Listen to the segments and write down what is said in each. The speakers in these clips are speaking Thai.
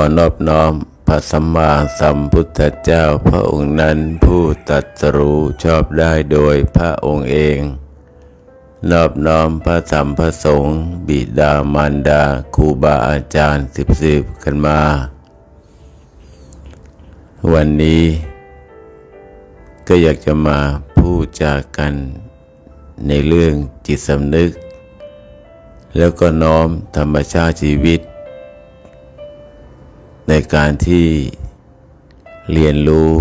อนอบน้อมพระสัมมาสัมพุทธเจ้าพระองค์นั้นผู้ตรัสรู้ชอบได้โดยพระองค์เอง นอบน้อมพระสัมพระสงฆ์บิดามารดาครูบาอาจารย์สิบสิบกันมา วันนี้ ก็อยากจะมาพูดจากันในเรื่องจิตสำนึก แล้วก็น้อมธรรมชาติชีวิต ในการที่เรียนรู้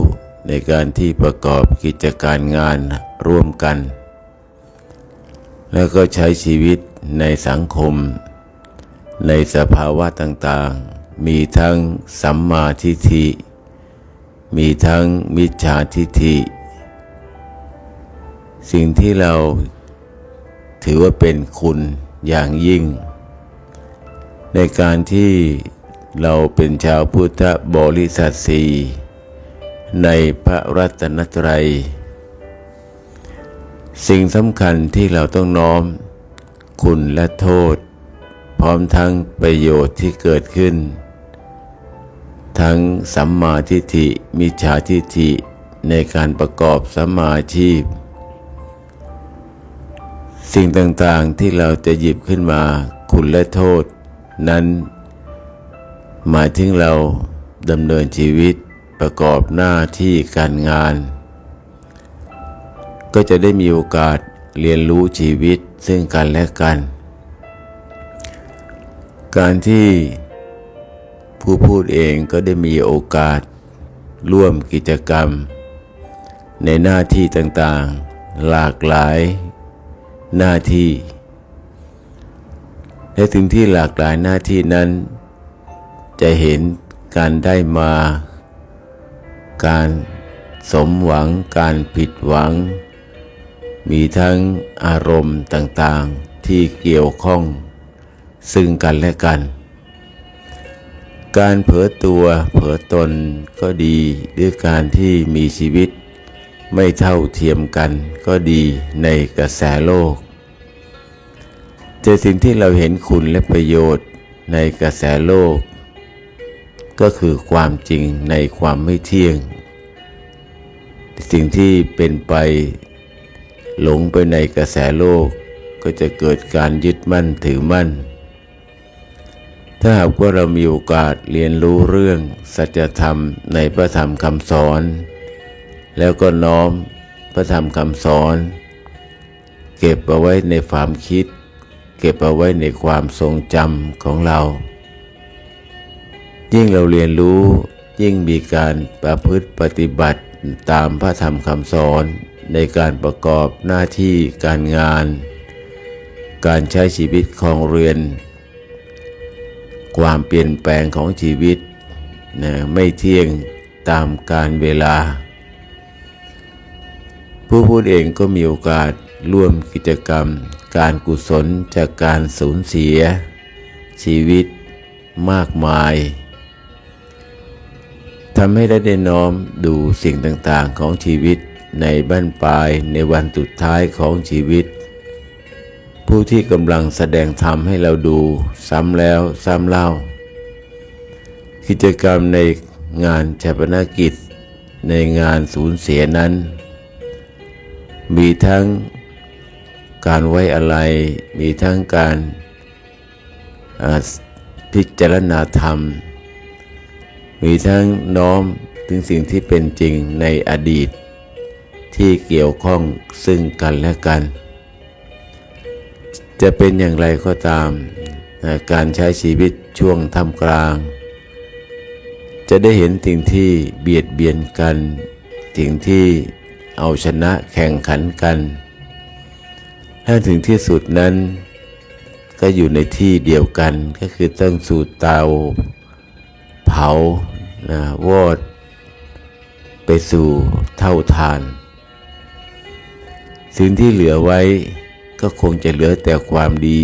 ในการที่ประกอบกิจการงานร่วมกัน แล้วก็ใช้ชีวิตในสังคม ในสภาวะต่างๆ มีทั้งสัมมาทิฏฐิ มีทั้งมิจฉาทิฏฐิ สิ่งที่เราถือว่าเป็นคุณอย่างยิ่ง ในการที่ เราเป็นชาวพุทธบริษัทสีในพระรัตนตรัย สิ่งสำคัญที่เราต้องน้อม คุณและโทษ พร้อมทั้งประโยชน์ที่เกิดขึ้น ทั้งสัมมาทิฏฐิมิจฉาทิฏฐิในการประกอบสัมมาชีพ สิ่งต่างๆที่เราจะหยิบขึ้นมาคุณและโทษนั้น หมายถึงเราดำเนินชีวิตประกอบหน้าที่การงาน ก็จะได้มีโอกาสเรียนรู้ชีวิตซึ่งกันและกัน การที่ผู้พูดเองก็ได้มีโอกาสร่วมกิจกรรม ในหน้าที่ต่างๆ หลากหลายหน้าที่ และถึงที่หลากหลายหน้าที่นั้น จะเห็นการได้มา การสมหวังการผิดหวัง มีทั้งอารมณ์ต่างๆที่เกี่ยวข้อง ซึ่งกันและกัน การเผลอตัวเผลอตนก็ดีด้วยการที่มีชีวิต ไม่เท่าเทียมกันก็ดีในกระแสโลกแต่สิ่งที่เราเห็นคุณและประโยชน์ในกระแสโลก ก็คือความจริงในความไม่เที่ยง สิ่งที่เป็นไปหลงไปในกระแสโลก ก็จะเกิดการยึดมั่นถือมั่น ถ้าหากว่าเรามีโอกาสเรียนรู้เรื่องสัจธรรมในพระธรรมคำสอน แล้วก็น้อมพระธรรมคำสอน เก็บเอาไว้ในความคิด เก็บเอาไว้ในความทรงจำของเรา ยิ่งเราเรียนรู้ยิ่งมีการประพฤติปฏิบัติตามพระธรรมคำสอนในการประกอบหน้าที่การงาน การใช้ชีวิตของเรือน ความเปลี่ยนแปลงของชีวิตนะไม่เที่ยงตามการเวลา ผู้พูดเองก็มีโอกาสร่วมกิจกรรม การกุศลจากการสูญเสีย ชีวิตมากมาย ทำให้ได้ได้น้อมดูสิ่งต่างๆของชีวิตในบ้านปลายในวันสุดท้ายของชีวิต ผู้ที่กำลังแสดงธรรมให้เราดูซ้ำแล้วซ้ำเล่า กิจกรรมในงานชาปนกิจ ในงานสูญเสียนั้น มีทั้งการไว้อะไร มีทั้งการพิจารณาธรรม มีทั้งน้อมถึงสิ่งที่เป็นจริงในอดีต ที่เกี่ยวข้องซึ่งกันและกัน จะเป็นอย่างไรก็ตาม การใช้ชีวิตช่วงทำกลาง จะได้เห็นสิ่งที่เบียดเบียนกัน สิ่งที่เอาชนะแข่งขันกันถ้าถึงที่สุดนั้นก็อยู่ในที่เดียวกันก็คือต้องสู่เตา เผานะวอด ไปสู่เท่าทาน สิ่งที่เหลือไว้ก็คงจะเหลือแต่ความดี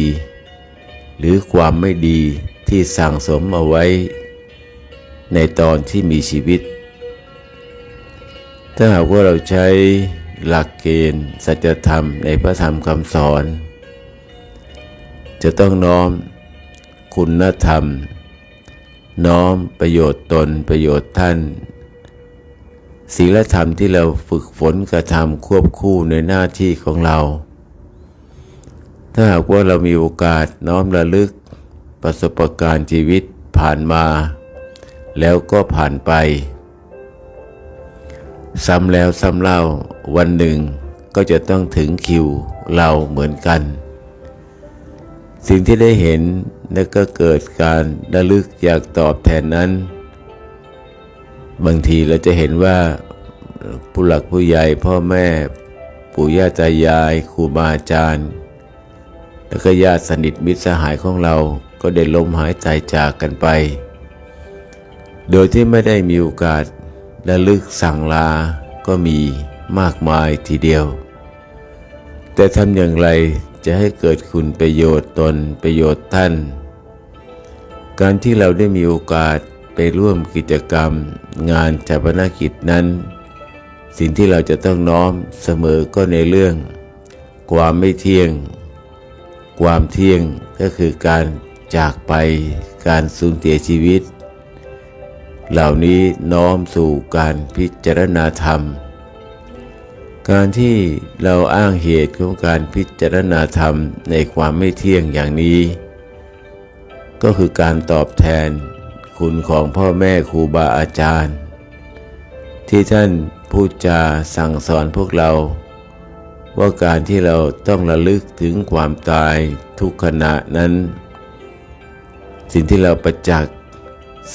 หรือความไม่ดีที่สั่งสมเอาไว้ ในตอนที่มีชีวิต ถ้าหากว่าเราใช้หลักเกณฑ์สัจธรรมในพระธรรมคำสอน จะต้องน้อมคุณธรรม น้อมประโยชน์ตนประโยชน์ท่านศีลธรรมที่เราฝึกฝนกระทำควบคู่ในหน้าที่ของเรา ถ้าหากว่าเรามีโอกาสน้อมระลึกประสบการณ์ชีวิตผ่านมา แล้วก็ผ่านไป ซ้ำแล้วซ้ำเล่าวันหนึ่งก็จะต้องถึงคิวเราเหมือนกัน สิ่งที่ได้เห็นและก็เกิดการระลึกอยากตอบแทนนั้น บางทีเราจะเห็นว่าผู้หลักผู้ใหญ่พ่อแม่ปู่ย่าตายายครูบาอาจารย์ แล้วก็ญาติสนิทมิตรสหายของเราก็ได้ล้มหายตายจากกันไป โดยที่ไม่ได้มีโอกาสระลึกสั่งลาก็มีมากมายทีเดียว แต่ทำอย่างไร จะให้เกิดคุณประโยชน์ตนประโยชน์ท่าน การที่เราได้มีโอกาสไปร่วมกิจกรรม งานชาปนกิจนั้น สิ่งที่เราจะต้องน้อมเสมอก็ในเรื่อง ความไม่เที่ยง ความเที่ยงก็คือการจากไปการสูญเสียชีวิต เหล่านี้น้อมสู่การพิจารณาธรรม การที่เราอ้างเหตุของการพิจารณาธรรมในความไม่เที่ยงอย่างนี้ ก็คือการตอบแทนคุณของพ่อแม่ครูบาอาจารย์ ที่ท่านพูดจาสั่งสอนพวกเรา ว่าการที่เราต้องระลึกถึงความตายทุกขณะนั้น สิ่งที่เราประจักษ์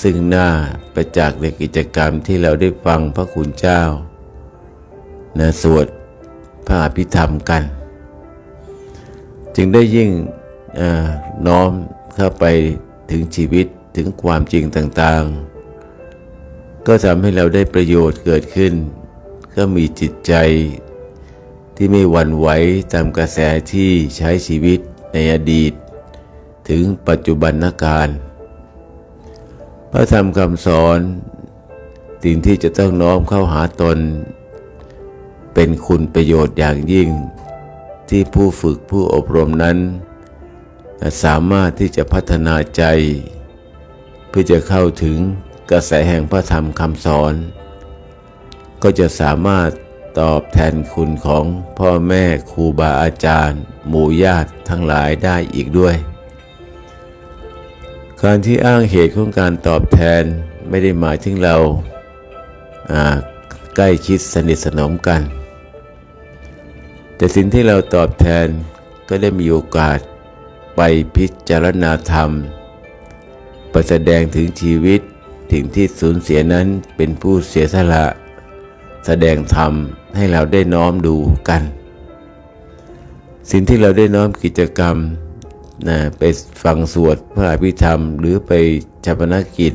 ซึ่งหน้าประจักษ์ในกิจกรรมที่เราได้ฟังพระคุณเจ้า นะสวดพระอภิธรรมกัน จึงได้ยิ่งน้อมเข้าไปถึงชีวิตถึงความจริงต่างๆ ก็ทำให้เราได้ประโยชน์เกิดขึ้น ก็มีจิตใจที่ไม่หวั่นไหวตามกระแสที่ใช้ชีวิตในอดีต ถึงปัจจุบันนการพระธรรมคำสอนสิ่งที่จะต้องน้อมเข้าหาตน เป็นคุณประโยชน์อย่างยิ่ง ที่ผู้ฝึกผู้อบรมนั้น สามารถที่จะพัฒนาใจ เพื่อจะเข้าถึงกระแสแห่งพระธรรมคำสอน ก็จะสามารถตอบแทนคุณของพ่อแม่ครูบาอาจารย์ หมู่ญาติทั้งหลายได้อีกด้วย การที่อ้างเหตุของการตอบแทนไม่ได้หมายถึงเราใกล้ชิดสนิทสนมกัน แต่สิ่งที่เราตอบแทนก็ได้มีโอกาสไปพิจารณาธรรม ประแสดงถึงชีวิตถึงที่สูญเสียนั้นเป็นผู้เสียสละ แสดงธรรมให้เราได้น้อมดูกัน สิ่งที่เราได้น้อมกิจกรรมนะไปฟังสวดพระอภิธรรม หรือไปชาปนกิจ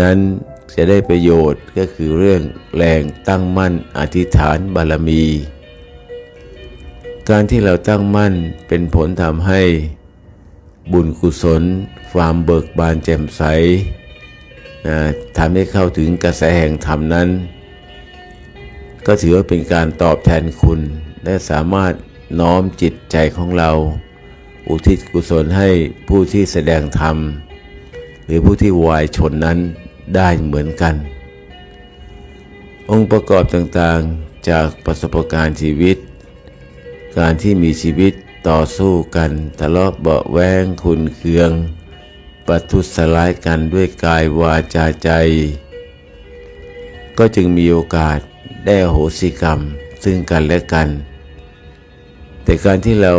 นั้นจะได้ประโยชน์ก็คือเรื่องแรงตั้งมั่นอธิษฐานบารมี การที่เราตั้งมั่นเป็นผลทำให้ บุญกุศล ความเบิกบานแจ่มใสนะทำให้เข้าถึงกระแสแห่งธรรมนั้น ก็ถือว่าเป็นการตอบแทนคุณ และสามารถน้อมจิตใจของเรา อุทิศกุศลให้ผู้ที่แสดงธรรม หรือผู้ที่วายชนนั้นได้เหมือนกัน องค์ประกอบต่างๆจากประสบการณ์ชีวิต การที่มีชีวิตต่อสู้กันทะเลาะเบาแวงคุณเคืองประทุษร้ายกันด้วยกายวาจาใจ ก็จึงมีโอกาสได้โหสิกรรมซึ่งกันและกัน แต่การที่เรา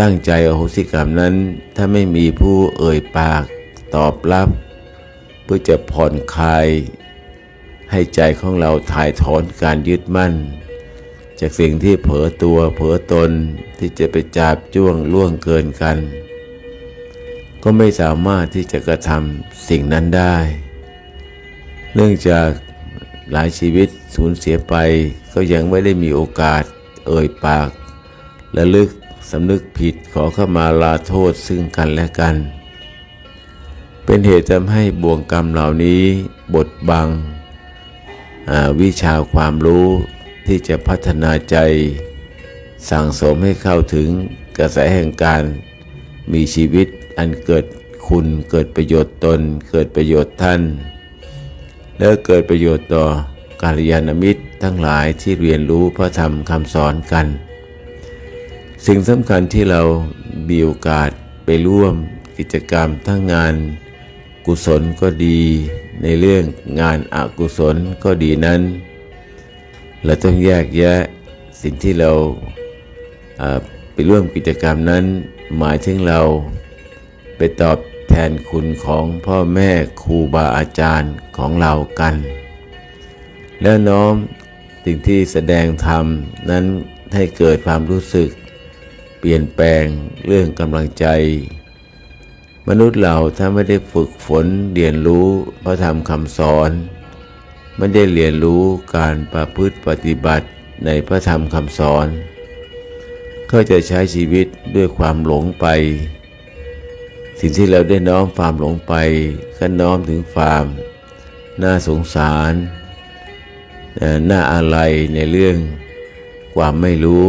ตั้งใจอโหสิกรรมนั้น ถ้าไม่มีผู้เอ่ยปากตอบรับ เพื่อจะผ่อนคลายให้ใจของเราถ่ายถอนการยึดมั่น จากสิ่งที่เผลอตัวเผลอตนที่จะไปจับจ้วงล่วงเกินกัน ก็ไม่สามารถที่จะกระทำสิ่งนั้นได้ เนื่องจากหลายชีวิตสูญเสียไปก็ยังไม่ได้มีโอกาสเอ่ยปากและลึกสำนึกผิดขอเข้ามาลาโทษซึ่งกันและกัน เป็นเหตุทำให้บ่วงกรรมเหล่านี้บดบังวิชาความรู้ ที่จะพัฒนาใจ สั่งสมให้เข้าถึงกระแสแห่งการ มีชีวิตอันเกิดคุณเกิดประโยชน์ตน เกิดประโยชน์ท่าน แล้วเกิดประโยชน์ต่อการยานมิตรทั้งหลายที่เรียนรู้พระธรรมคำสอนกัน สิ่งสำคัญที่เรามีโอกาสไปร่วมกิจกรรมทั้งงาน กุศลก็ดี ในเรื่องงานอกุศลก็ดีนั้น เราต้องแยกแยะสิ่งที่เราไปร่วมกิจกรรมนั้น หมายถึงเราไปตอบแทนคุณของพ่อแม่ครูบาอาจารย์ของเรากัน แล้วน้อมสิ่งที่แสดงธรรมนั้นให้เกิดความรู้สึก เปลี่ยนแปลงเรื่องกำลังใจ มนุษย์เราถ้าไม่ได้ฝึกฝนเรียนรู้พระธรรมคำสอน ไม่ได้เรียนรู้การประพฤติปฏิบัติในพระธรรมคำสอน ก็จะใช้ชีวิตด้วยความหลงไป สิ่งที่เราได้น้อมความหลงไปก็น้อมถึงความน่าสงสารน่าอะไรในเรื่องความไม่รู้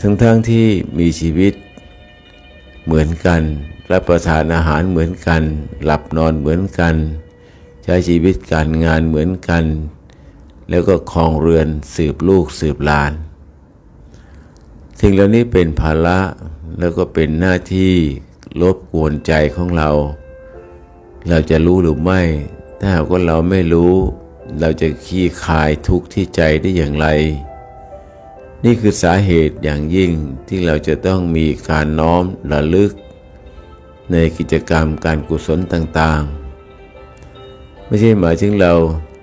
ทั้งๆทที่มีชีวิตเหมือนกันรับประทานอาหารเหมือนกัน หลับนอนเหมือนกัน ใช้ชีวิตการงานเหมือนกัน แล้วก็คลองเรือนสืบลูกสืบหลานสิ่งเหล่านี้เป็นภาระแล้วก็เป็นหน้าที่ลบกวนใจของเรา เราจะรู้หรือไม่ ถ้าหากว่าเราไม่รู้ เราจะขี้คายทุกข์ที่ใจได้อย่างไร นี่คือสาเหตุอย่างยิ่งที่เราจะต้องมีการน้อมระลึก ในกิจกรรมการกุศลต่างๆ ไม่ใช่หมายถึงเรา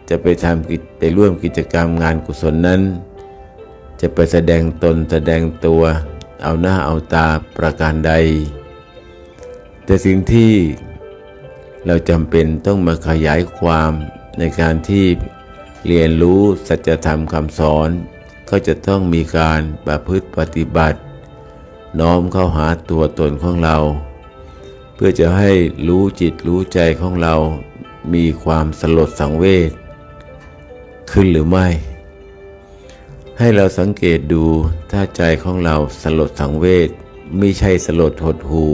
จะไปทำกิจไปร่วมกิจกรรมงานกุศลนั้น จะไปแสดงตนแสดงตัว เอาหน้าเอาตาประการใด แต่สิ่งที่เราจำเป็นต้องมาขยายความในการที่เรียนรู้สัจธรรมคำสอน ก็จะต้องมีการประพฤติปฏิบัติ น้อมเข้าหาตัวตนของเรา เพื่อจะให้รู้จิตรู้ใจของเรา มีความสลดสังเวชขึ้นหรือไม่ ให้เราสังเกตดูถ้าใจของเราสลดสังเวชไม่ใช่สลดหดหู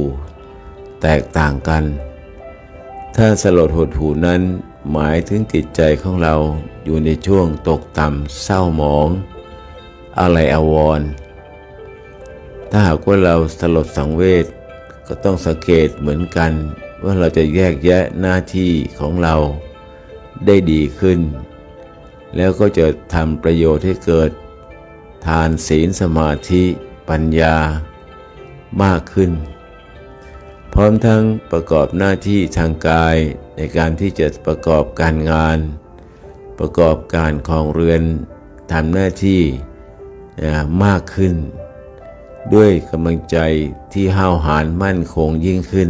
แตกต่างกัน ถ้าสลดหดหูนั้นหมายถึงจิตใจของเราอยู่ในช่วงตกต่ำเศร้าหมอง อะไรอาวร ถ้าหากว่าเราสลดสังเวชก็ต้องสังเกตเหมือนกัน ว่าเราจะแยกแยะหน้าที่ของเราได้ดีขึ้น แล้วก็จะทำประโยชน์ให้เกิด ทานศีลสมาธิปัญญามากขึ้น พร้อมทั้งประกอบหน้าที่ทางกายในการที่จะประกอบการงาน ประกอบการของเรือนทำหน้าที่มากขึ้น ด้วยกำลังใจที่ห้าวหาญมั่นคงยิ่งขึ้น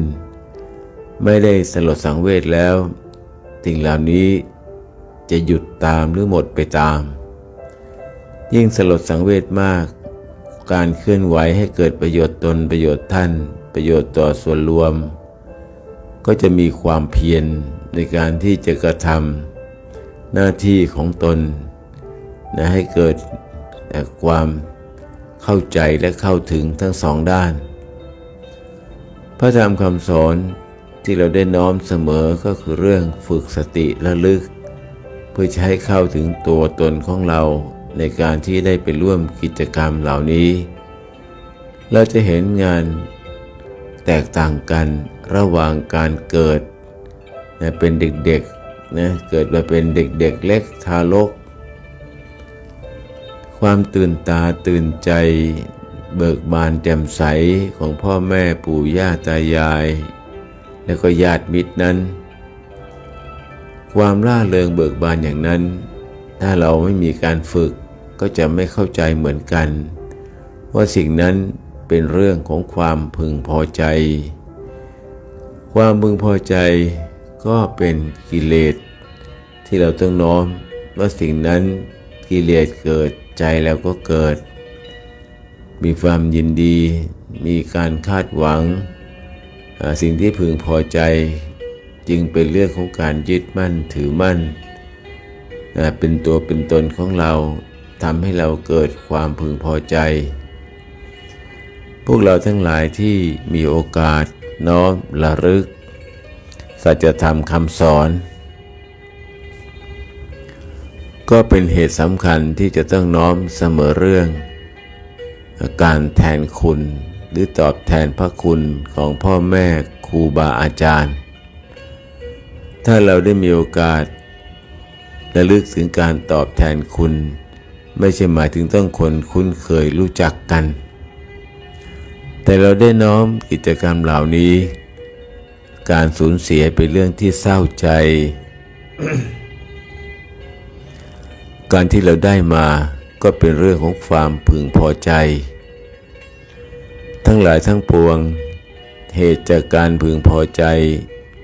ไม่ได้สลดสังเวชแล้วสิ่งเหล่านี้จะหยุดตามหรือหมดไปตาม ยิ่งสลดสังเวชมาก การเคลื่อนไหวให้เกิดประโยชน์ตนประโยชน์ท่าน ประโยชน์ต่อส่วนรวม ก็จะมีความเพียรในการที่จะกระทำหน้าที่ของตนนะให้เกิดความเข้าใจและเข้าถึงทั้งสองด้าน พระธรรมคำสอน ที่เราได้น้อมเสมอก็คือเรื่องฝึกสติระลึก เพื่อใช้เข้าถึงตัวตนของเราในการที่ได้ไปร่วมกิจกรรมเหล่านี้ เราจะเห็นงานแตกต่างกันระหว่างการเกิดนะเป็นเด็กๆนะเกิดมาเป็นเด็กๆเล็กทารก ความตื่นตาตื่นใจเบิกบานแจ่มใสของพ่อแม่ปู่ย่าตายาย แล้วก็ญาติมิตรนั้น ความร่าเริงเบิกบานอย่างนั้น ถ้าเราไม่มีการฝึกก็จะไม่เข้าใจเหมือนกัน ว่าสิ่งนั้นเป็นเรื่องของความพึงพอใจ ความพึงพอใจก็เป็นกิเลสที่เราต้องน้อมว่าสิ่งนั้นกิเลสเกิดใจแล้วก็เกิด มีความยินดี มีการคาดหวัง สิ่งที่พึงพอใจจึงเป็นเรื่องของการยึดมั่นถือมั่น เป็นตัวเป็นตนของเราทำให้เราเกิดความพึงพอใจ พวกเราทั้งหลายที่มีโอกาสน้อมระลึก สัจธรรมคำสอน ก็เป็นเหตุสำคัญที่จะต้องน้อมเสมอเรื่อง การแทนคุณ หรือตอบแทนพระคุณของพ่อแม่ครูบาอาจารย์ ถ้าเราได้มีโอกาสระลึกถึงการตอบแทนคุณ ไม่ใช่หมายถึงต้องคนคุ้นเคยรู้จักกัน แต่เราได้น้อมกิจกรรมเหล่านี้ การสูญเสียเป็นเรื่องที่เศร้าใจ การที่เราได้มาก็เป็นเรื่องของความพึงพอใจ ทั้งหลายทั้งปวง เหตุจากการพึงพอใจ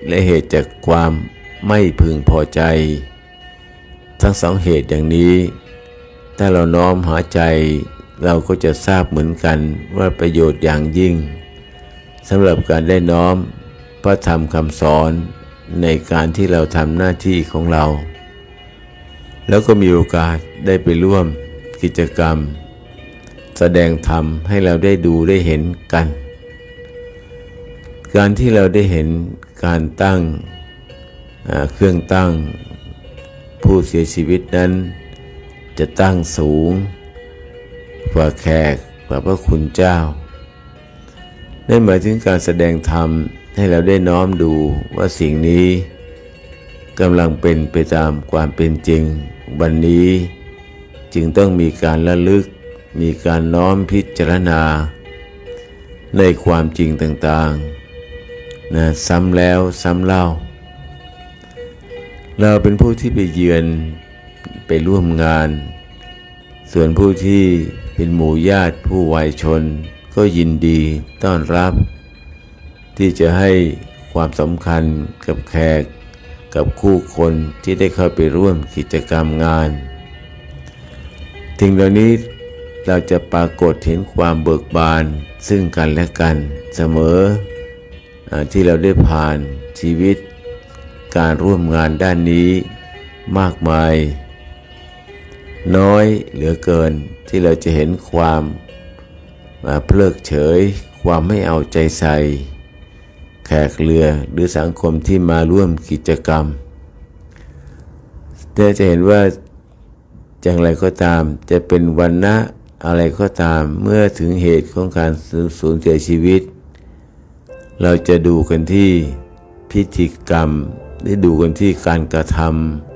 และเหตุจากความไม่พึงพอใจ ทั้งสองเหตุอย่างนี้ ถ้าเราน้อมหาใจ เราก็จะทราบเหมือนกันว่าประโยชน์อย่างยิ่งสำหรับการได้น้อมพระธรรมคำสอนในการที่เราทำหน้าที่ของเรา แล้วก็มีโอกาสได้ไปร่วมกิจกรรม แสดงธรรมให้เราได้ดูได้เห็นกัน การที่เราได้เห็นการตั้งเครื่องตั้งผู้เสียชีวิตนั้น จะตั้งสูงกว่าแขกกว่าพระคุณเจ้า นั่นหมายถึงการแสดงธรรมให้เราได้น้อมดูว่าสิ่งนี้กำลังเป็นไปตามความเป็นจริง วันนี้จึงต้องมีการระลึก มีการน้อมพิจารณา ในความจริงต่างๆนะซ้ำแล้วซ้ำเล่า เราเป็นผู้ที่ไปเยือนไปร่วมงาน ส่วนผู้ที่เป็นหมู่ญาติผู้วัยชน ก็ยินดีต้อนรับ ที่จะให้ความสำคัญกับแขกกับคู่คนที่ได้เข้าไปร่วมกิจกรรมงาน ถึงเหล่านี้ เราจะปรากฏเห็นความเบิกบานซึ่งกันและกันเสมออที่เราได้ผ่านชีวิต การร่วมงานด้านนี้มากมาย น้อยเหลือเกินที่เราจะเห็นความเพลิกเฉย ความไม่เอาใจใส่ แขกเรือหรือสังคมที่มาร่วมกิจกรรมแต่จะเห็นว่าอย่างไรก็ตามจะเป็นวันนะ อะไรก็ตามเมื่อถึงเหตุของการสูญเสียชีวิต เราจะดูกันที่พิธีกรรมได้ดูกันที่การกระท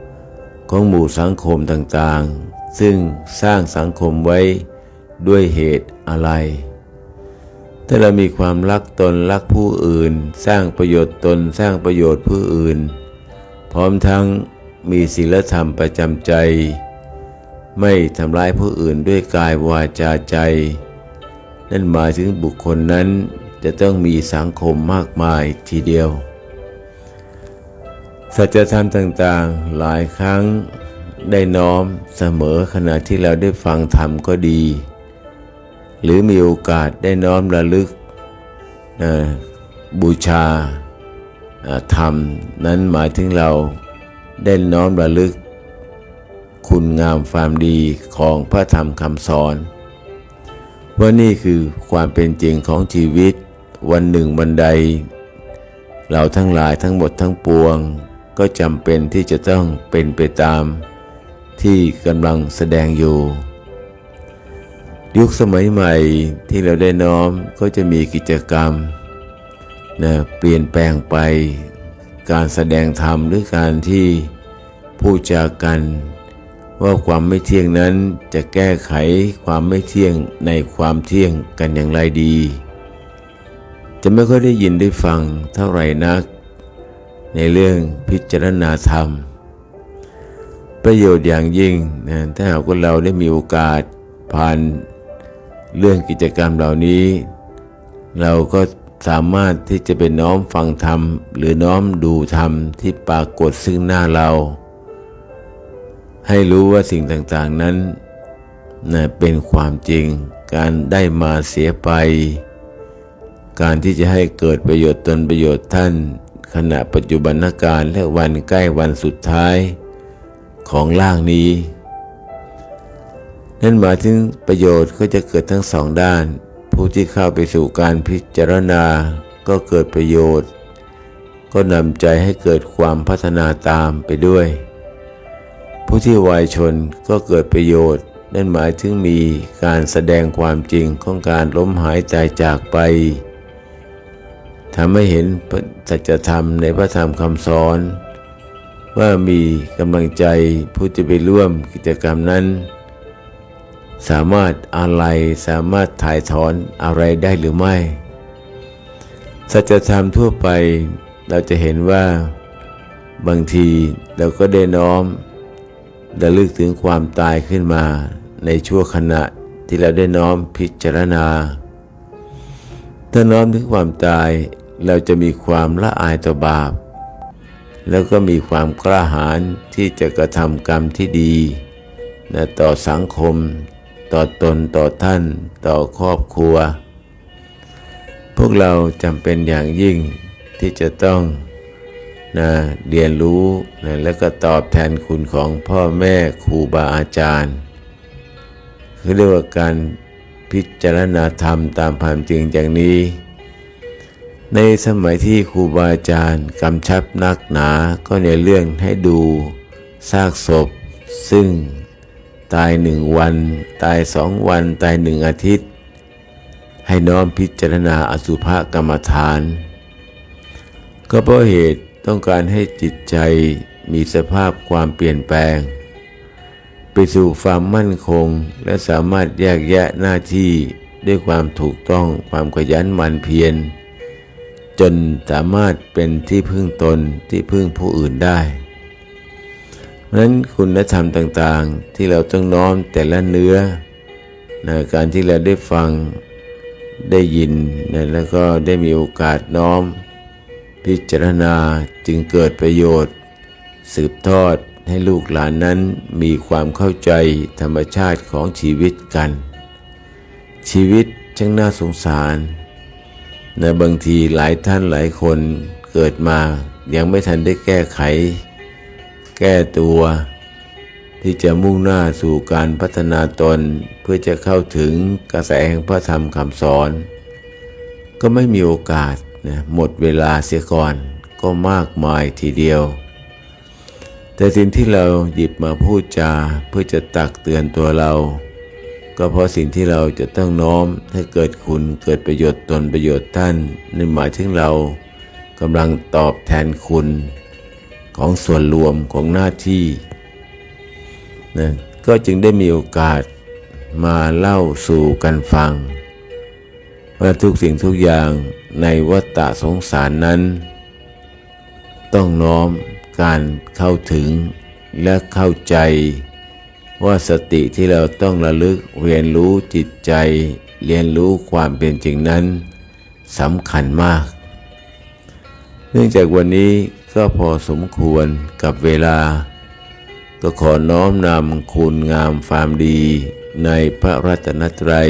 ำของหมู่สังคมต่างๆ ซึ่งสร้างสังคมไว้ด้วยเหตุอะไร ถ้าเรามีความรักตนรักผู้อื่น สร้างประโยชน์ตนสร้างประโยชน์ผู้อื่น พร้อมทั้งมีศีลธรรมประจำใจ ไม่ทำร้ายผู้อื่นด้วยกายวาจาใจ นั่นหมายถึงบุคคลนั้นจะต้องมีสังคมมากมายทีเดียว สัจธรรมต่างๆหลายครั้งได้น้อมเสมอขณะที่เราได้ฟังธรรมก็ดี หรือมีโอกาสได้น้อมระลึกบูชาธรรมนั้นหมายถึงเราได้น้อมระลึก คุณงามความดีของพระธรรมคำสอน ว่านี่คือความเป็นจริงของชีวิต วันหนึ่งวันใด เราทั้งหลายทั้งหมดทั้งปวง ก็จำเป็นที่จะต้องเป็นไปตาม ที่กำลังแสดงอยู่ ยุคสมัยใหม่ที่เราได้น้อมก็จะมีกิจกรรมนะเปลี่ยนแปลงไป การแสดงธรรมหรือการที่พูดจากัน ว่าความไม่เที่ยงนั้นจะแก้ไขความไม่เที่ยงในความเที่ยงกันอย่างไรดี จะไม่ค่อยได้ยินได้ฟังเท่าไหร่นัก ในเรื่องพิจารณาธรรม ประโยชน์อย่างยิ่งนะถ้าหากว่าเราได้มีโอกาสผ่านเรื่องกิจกรรมเหล่านี้ เราก็สามารถที่จะเป็นน้อมฟังธรรม หรือน้อมดูธรรมที่ปรากฏซึ่งหน้าเรา ให้รู้ว่าสิ่งต่างๆนั้นนะเป็นความจริง การได้มาเสียไป การที่จะให้เกิดประโยชน์ตนประโยชน์ท่าน ขณะปัจจุบันการและวันใกล้วันสุดท้ายของล่างนี้ นั่นหมายถึงประโยชน์ก็จะเกิดทั้งสองด้าน ผู้ที่เข้าไปสู่การพิจารณาก็เกิดประโยชน์ ก็นำใจให้เกิดความพัฒนาตามไปด้วย ผู้ที่วายชนก็เกิดประโยชน์ นั่นหมายถึงมีการแสดงความจริงของการล้มหายใจจากไปทำให้เห็นสัจธรรมในพระธรรมคำสอน ว่ามีกำลังใจผู้จะไปร่วมกิจกรรมนั้น สามารถอะไรสามารถถ่ายถอนอะไรได้หรือไม่ สัจธรรมทั่วไปเราจะเห็นว่า บางทีเราก็ได้น้อม ระลึกถึงความตายขึ้นมา ในชั่วขณะที่เราได้น้อมพิจารณา ถ้าน้อมถึงความตายเราจะมีความละอายต่อบาป แล้วก็มีความกล้าหาญที่จะกระทำกรรมที่ดีนะต่อสังคม ต่อตนต่อท่าน ต่อครอบครัว พวกเราจำเป็นอย่างยิ่งที่จะต้อง นะเรียนรู้นะแล้วก็ตอบแทนคุณของพ่อแม่ครูบาอาจารย์คือเรียกว่าการพิจารณาธรรมตามความจริงอย่างนี้ ในสมัยที่ครูบาอาจารย์กำชับนักหนาก็ในเรื่องให้ดูซากศพ ซึ่งตายหนึ่งวัน ตายสองวัน ตายหนึ่งอาทิตย์ ให้น้อมพิจารณาอสุภกรรมฐาน ก็เพราะเหตุ ต้องการให้จิตใจมีสภาพความเปลี่ยนแปลง ไปสู่ความมั่นคง และสามารถแยกแยะหน้าที่ด้วยความถูกต้องความขยันหมั่นเพียรจนสามารถเป็นที่พึ่งตนที่พึ่งผู้อื่นได้เพราะนั้นคุณธรรมต่างๆ ที่เราต้องน้อมแต่ละเนื้อนะการที่เราได้ฟังได้ยินนะแล้วก็ได้มีโอกาสน้อม พิจารณาจึงเกิดประโยชน์ สืบทอดให้ลูกหลานนั้นมีความเข้าใจธรรมชาติของชีวิตกัน ชีวิตช่างน่าสงสารในบางทีหลายท่านหลายคนเกิดมายังไม่ทันได้แก้ไข แก้ตัว ที่จะมุ่งหน้าสู่การพัฒนาตนเพื่อจะเข้าถึงกระแสแห่งพระธรรมคำสอน ก็ไม่มีโอกาส นะหมดเวลาเสียก่อนก็มากมายทีเดียว แต่สิ่งที่เราหยิบมาพูดจาเพื่อจะตักเตือนตัวเรา ก็เพราะสิ่งที่เราจะต้องน้อมให้เกิดคุณเกิดประโยชน์ตนประโยชน์ท่านนั่นหมายถึงเรากำลังตอบแทนคุณของส่วนรวมของหน้าที่นะก็จึงได้มีโอกาสมาเล่าสู่กันฟัง ว่าทุกสิ่งทุกอย่าง ในวัฏสงสารนั้น ต้องน้อมการเข้าถึงและเข้าใจ ว่าสติที่เราต้องระลึกเรียนรู้จิตใจ เรียนรู้ความเป็นจริงนั้นสำคัญมาก เนื่องจากวันนี้ก็พอสมควรกับเวลา ก็ขอน้อมนำคุณงามความดีในพระรัตนตรัย